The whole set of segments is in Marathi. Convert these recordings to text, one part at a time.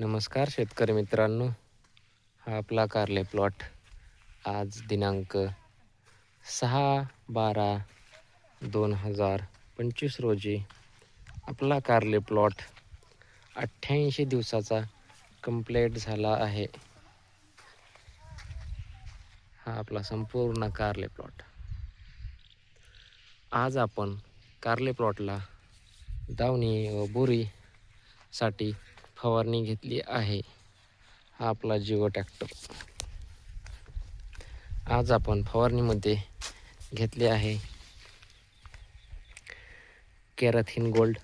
नमस्कार शेतकरी मित्रांनो. हा आपला कारले प्लॉट आज दिनांक सहा बारा दोन हजार पंचवीस रोजी आपला कारले प्लॉट अठ्ठ्याऐंशी दिवसाचा कंप्लीट झाला आहे. हा आपला संपूर्ण कारले प्लॉट आज आपण कारले प्लॉटला दावणी व बोरीसाठी फवारणी घेतली आहे. हा आपला जिओ ट्रॅक्टर. आज आपण फवारणीमध्ये घेतले आहे कॅराथिन गोल्ड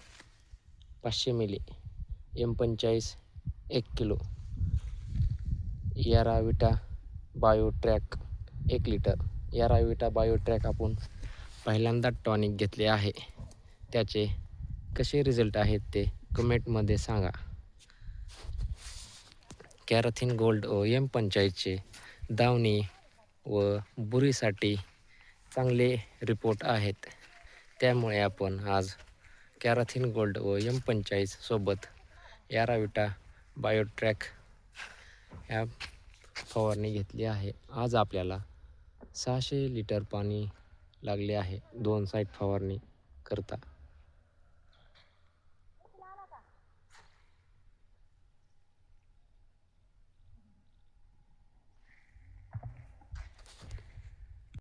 पाचशे मिली एम पंचेचाळीस एक किलो याराविटा बायोट्रॅक एक लिटर. याराविटा बायोट्रॅक आपण पहिल्यांदा टॉनिक घेतले आहे. त्याचे कसे रिझल्ट आहेत ते कमेंटमध्ये सांगा. कॅराथिन गोल्ड ओ एम पंचायतचे दावणी व बुरीसाठी चांगले रिपोर्ट आहेत. त्यामुळे आपण आज कॅराथिन गोल्ड व एम पंचायतसोबत याराविटा बायोट्रॅक ह्या फवारणी घेतली आहे. आज आपल्याला सहाशे लिटर पाणी लागले आहे. दोन साईड फवारणी करता.